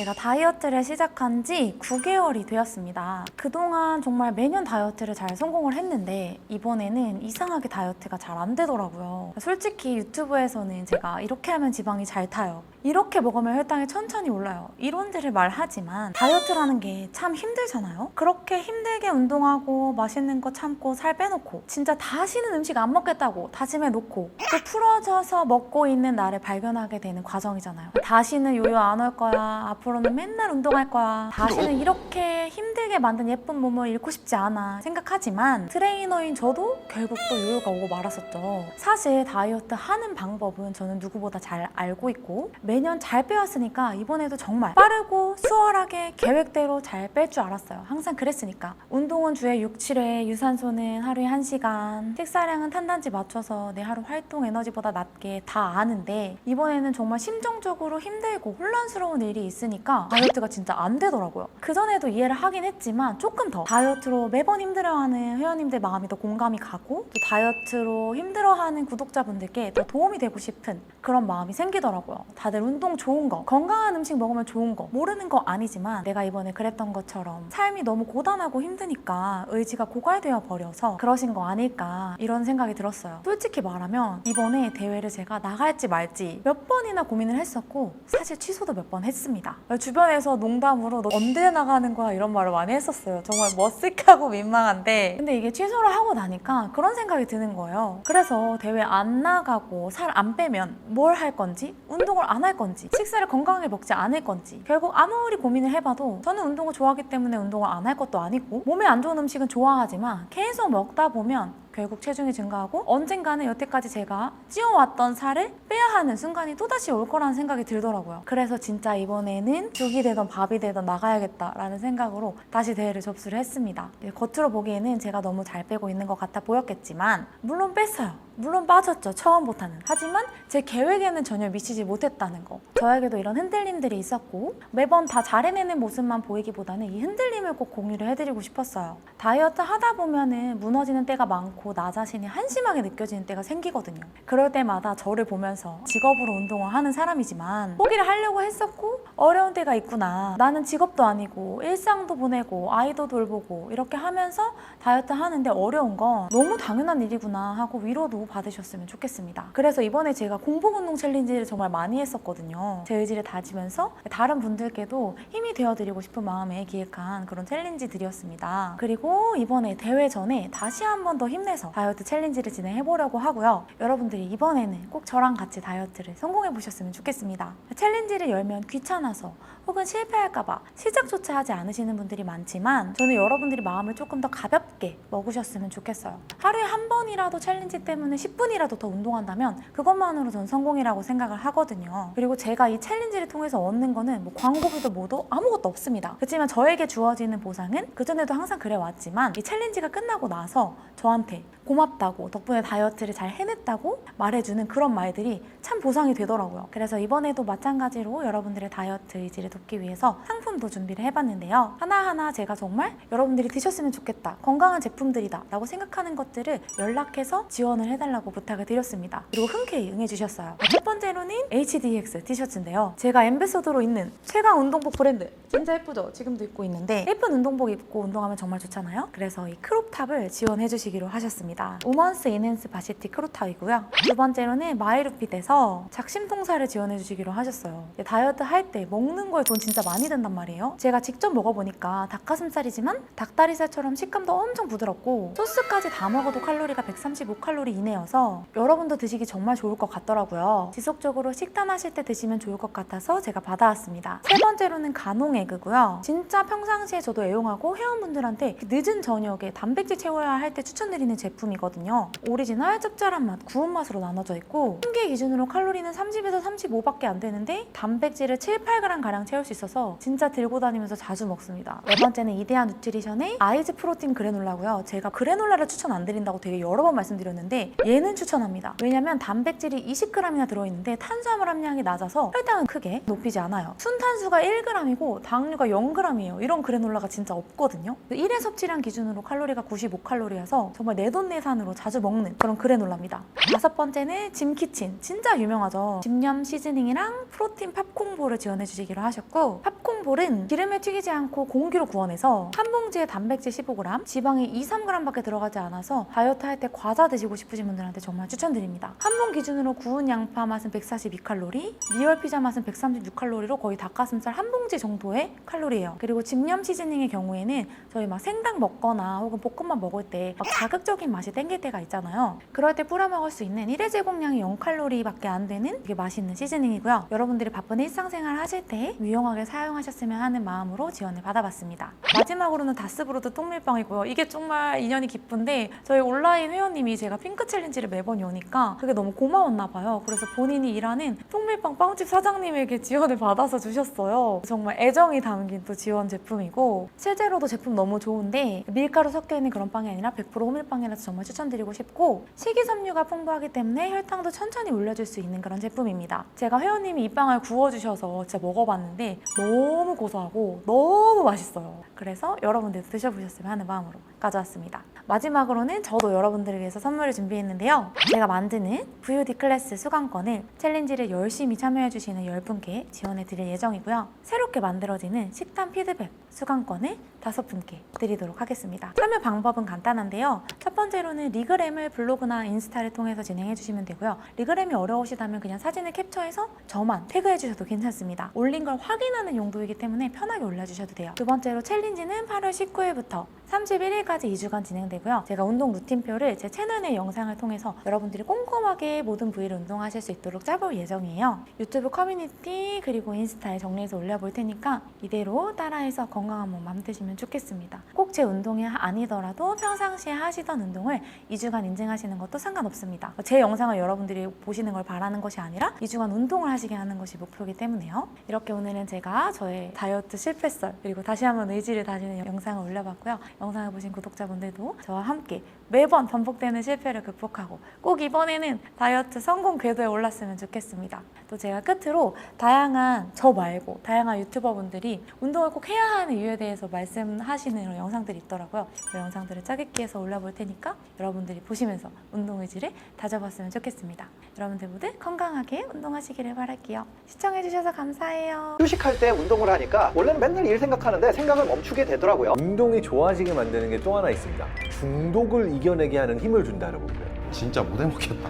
제가 다이어트를 시작한 지 9개월이 되었습니다. 그동안 정말 매년 다이어트를 잘 성공을 했는데 이번에는 이상하게 다이어트가 잘 안 되더라고요. 솔직히 유튜브에서는 제가 이렇게 하면 지방이 잘 타요. 이렇게 먹으면 혈당이 천천히 올라요. 이론들을 말하지만 다이어트라는 게 참 힘들잖아요. 그렇게 힘들게 운동하고 맛있는 거 참고 살 빼놓고 진짜 다시는 음식 안 먹겠다고 다짐해 놓고 또 풀어져서 먹고 있는 나를 발견하게 되는 과정이잖아요. 다시는 요요 안 올 거야. 앞으로는 맨날 운동할 거야. 다시는 이렇게 힘들게 만든 예쁜 몸을 잃고 싶지 않아 생각하지만 트레이너인 저도 결국 또 요요가 오고 말았었죠. 사실 다이어트 하는 방법은 저는 누구보다 잘 알고 있고 매년 잘 빼왔으니까 이번에도 정말 빠르고 수월하게 계획대로 잘 뺄 줄 알았어요. 항상 그랬으니까. 운동은 주에 6, 7회, 유산소는 하루에 1시간, 식사량은 탄단지 맞춰서 내 하루 활동 에너지보다 낮게 다 아는데 이번에는 정말 심정적으로 힘들고 혼란스러운 일이 있으니까 다이어트가 진짜 안 되더라고요. 그전에도 이해를 하긴 했지만 조금 더 다이어트로 매번 힘들어하는 회원님들 마음이 더 공감이 가고 또 다이어트로 힘들어하는 구독자분들께 더 도움이 되고 싶은 그런 마음이 생기더라고요. 다들 운동 좋은 거, 건강한 음식 먹으면 좋은 거, 모르는 거 아니지만 내가 이번에 그랬던 것처럼 삶이 너무 고단하고 힘드니까 의지가 고갈되어 버려서 그러신 거 아닐까 이런 생각이 들었어요. 솔직히 말하면 이번에 대회를 제가 나갈지 말지 몇 번이나 고민을 했었고 사실 취소도 몇 번 했습니다. 주변에서 농담으로 너 언제 나가는 거야 이런 말을 많이 했었어요. 정말 머쓱하고 민망한데 근데 이게 취소를 하고 나니까 그런 생각이 드는 거예요. 그래서 대회 안 나가고 살 안 빼면 뭘 할 건지 운동을 안할 건지 식사를 건강하게 먹지 않을 건지 결국 아무리 고민을 해봐도 저는 운동을 좋아하기 때문에 운동을 안 할 것도 아니고 몸에 안 좋은 음식은 좋아하지만 계속 먹다 보면 결국 체중이 증가하고 언젠가는 여태까지 제가 찌워왔던 살을 빼야 하는 순간이 또다시 올 거라는 생각이 들더라고요. 그래서 진짜 이번에는 죽이 되던 밥이 되던 나가야겠다라는 생각으로 다시 대회를 접수를 했습니다. 네, 겉으로 보기에는 제가 너무 잘 빼고 있는 것 같아 보였겠지만 물론 뺐어요. 물론 빠졌죠. 처음부터는. 하지만 제 계획에는 전혀 미치지 못했다는 거. 저에게도 이런 흔들림들이 있었고 매번 다 잘해내는 모습만 보이기보다는 이 흔들림을 꼭 공유를 해드리고 싶었어요. 다이어트 하다 보면은 무너지는 때가 많고 나 자신이 한심하게 느껴지는 때가 생기거든요. 그럴 때마다 저를 보면서 직업으로 운동을 하는 사람이지만 포기를 하려고 했었고 어려운 때가 있구나. 나는 직업도 아니고 일상도 보내고 아이도 돌보고 이렇게 하면서 다이어트 하는데 어려운 건 너무 당연한 일이구나 하고 위로도 받으셨으면 좋겠습니다. 그래서 이번에 제가 공복 운동 챌린지를 정말 많이 했었거든요. 제 의지를 다지면서 다른 분들께도 힘이 되어드리고 싶은 마음에 기획한 그런 챌린지들이었습니다. 그리고 이번에 대회 전에 다시 한번 더 힘내 서 다이어트 챌린지를 진행해보려고 하고요. 여러분들이 이번에는 꼭 저랑 같이 다이어트를 성공해보셨으면 좋겠습니다. 챌린지를 열면 귀찮아서 혹은 실패할까봐 시작조차 하지 않으시는 분들이 많지만 저는 여러분들이 마음을 조금 더 가볍게 먹으셨으면 좋겠어요. 하루에 한 번이라도 챌린지 때문에 10분이라도 더 운동한다면 그것만으로 전 성공이라고 생각을 하거든요. 그리고 제가 이 챌린지를 통해서 얻는 거는 뭐 광고비도 뭐도 아무것도 없습니다. 그렇지만 저에게 주어지는 보상은 그전에도 항상 그래왔지만 이 챌린지가 끝나고 나서 저한테 Amen. 고맙다고 덕분에 다이어트를 잘 해냈다고 말해주는 그런 말들이 참 보상이 되더라고요. 그래서 이번에도 마찬가지로 여러분들의 다이어트 의지를 돕기 위해서 상품도 준비를 해봤는데요. 하나하나 제가 정말 여러분들이 드셨으면 좋겠다. 건강한 제품들이다. 라고 생각하는 것들을 연락해서 지원을 해달라고 부탁을 드렸습니다. 그리고 흔쾌히 응해주셨어요. 첫 번째로는 HDX 티셔츠인데요. 제가 엠베서더로 있는 최강 운동복 브랜드. 진짜 예쁘죠? 지금도 입고 있는데 예쁜 운동복 입고 운동하면 정말 좋잖아요. 그래서 이 크롭탑을 지원해주시기로 하셨습니다. 우먼스 이넨스 바시티 크롭탑이고요. 두 번째로는 마이루핏에서 작심통사를 지원해 주시기로 하셨어요. 다이어트 할 때 먹는 거에 돈 진짜 많이 든단 말이에요. 제가 직접 먹어보니까 닭가슴살이지만 닭다리살처럼 식감도 엄청 부드럽고 소스까지 다 먹어도 칼로리가 135칼로리 이내여서 여러분도 드시기 정말 좋을 것 같더라고요. 지속적으로 식단하실 때 드시면 좋을 것 같아서 제가 받아왔습니다. 세 번째로는 간홍 에그고요. 진짜 평상시에 저도 애용하고 회원분들한테 늦은 저녁에 단백질 채워야 할 때 추천드리는 제품 이거든요. 오리지널 짭짤한 맛, 구운 맛으로 나눠져 있고 한개 기준으로 칼로리는 30에서 35밖에 안 되는데 단백질을 7, 8g 가량 채울 수 있어서 진짜 들고 다니면서 자주 먹습니다. 네 번째는 이데아 누트리션의 아이즈 프로틴 그래놀라고요. 제가 그래놀라를 추천 안 드린다고 되게 여러 번 말씀드렸는데 얘는 추천합니다. 왜냐면 단백질이 20g이나 들어있는데 탄수화물 함량이 낮아서 혈당은 크게 높이지 않아요. 순탄수가 1g이고 당류가 0g이에요. 이런 그래놀라가 진짜 없거든요. 1회 섭취량 기준으로 칼로리가 95칼로리여서 정말 내내 돈내산으로 자주 먹는 그런 그래놀라입니다. 다섯 번째는 짐키친. 진짜 유명하죠. 집념 시즈닝이랑 프로틴 팝콘볼을 지원해 주시기로 하셨고 팝콘볼은 기름에 튀기지 않고 공기로 구워내서 한 봉지에 단백질 15g, 지방이 2, 3g밖에 들어가지 않아서 다이어트 할 때 과자 드시고 싶으신 분들한테 정말 추천드립니다. 한 봉 기준으로 구운 양파 맛은 142칼로리, 리얼 피자 맛은 136칼로리로 거의 닭가슴살 한 봉지 정도의 칼로리예요. 그리고 집념 시즈닝의 경우에는 저희 막 생닭 먹거나 혹은 볶음밥 먹을 때 막 자극적인 맛이 땡길 때가 있잖아요. 그럴 때 뿌려 먹을 수 있는 1회 제공량이 0칼로리밖에 안 되는 되게 맛있는 시즈닝이고요. 여러분들이 바쁜 일상생활 하실 때 유용하게 사용하셨으면 하는 마음으로 지원을 받아봤습니다. 마지막으로는 다스브로드 똥밀빵이고요. 이게 정말 인연이 깊은데 저희 온라인 회원님이 제가 핑크 챌린지를 매번 여니까 그게 너무 고마웠나 봐요. 그래서 본인이 일하는 똥밀빵 빵집 사장님에게 지원을 받아서 주셨어요. 정말 애정이 담긴 또 지원 제품이고 실제로도 제품 너무 좋은데 밀가루 섞여 있는 그런 빵이 아니라 100% 호밀빵이라서 정말 추천드리고 싶고 식이섬유가 풍부하기 때문에 혈당도 천천히 올려줄 수 있는 그런 제품입니다. 제가 회원님이 이 빵을 구워주셔서 진짜 먹어봤는데 너무 고소하고 너무 맛있어요. 그래서 여러분들도 드셔보셨으면 하는 마음으로 가져왔습니다. 마지막으로는 저도 여러분들을 위해서 선물을 준비했는데요. 제가 만드는 VOD 클래스 수강권을 챌린지를 열심히 참여해주시는 10분께 지원해드릴 예정이고요. 새롭게 만들어지는 식단 피드백 수강권을 다섯 분께 드리도록 하겠습니다. 참여 방법은 간단한데요. 첫 번째로는 리그램을 블로그나 인스타를 통해서 진행해 주시면 되고요. 리그램이 어려우시다면 그냥 사진을 캡처해서 저만 태그해 주셔도 괜찮습니다. 올린 걸 확인하는 용도이기 때문에 편하게 올려주셔도 돼요. 두 번째로 챌린지는 8월 19일부터 31일까지 2주간 진행되고요. 제가 운동 루틴표를 제 채널 내 영상을 통해서 여러분들이 꼼꼼하게 모든 부위를 운동하실 수 있도록 짜볼 예정이에요. 유튜브 커뮤니티 그리고 인스타에 정리해서 올려볼 테니까 이대로 따라해서 건강한 몸 만드시면 좋겠습니다. 꼭 제 운동이 아니더라도 평상시에 하시던 운동을 2주간 인증하시는 것도 상관없습니다. 제 영상을 여러분들이 보시는 걸 바라는 것이 아니라 2주간 운동을 하시게 하는 것이 목표이기 때문에요. 이렇게 오늘은 제가 저의 다이어트 실패설 그리고 다시 한번 의지를 다지는 영상을 올려봤고요. 영상을 보신 구독자분들도 저와 함께 매번 반복되는 실패를 극복하고 꼭 이번에는 다이어트 성공 궤도에 올랐으면 좋겠습니다. 또 제가 끝으로 다양한 저 말고 다양한 유튜버분들이 운동을 꼭 해야 하는 이유에 대해서 말씀하시는 이런 영상들이 있더라고요. 그 영상들을 짜깁기해서 올려볼 테니까 여러분들이 보시면서 운동 의지를 다져봤으면 좋겠습니다. 여러분들 모두 건강하게 운동하시기를 바랄게요. 시청해주셔서 감사해요. 휴식할 때 운동을 하니까 원래는 맨날 일 생각하는데 생각을 멈추게 되더라고요. 운동이 좋아지 게 만드는 게 또 하나 있습니다. 중독을 이겨내게 하는 힘을 준다라고 그래요. 진짜 못 해먹겠다.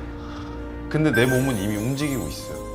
근데 내 몸은 이미 움직이고 있어요.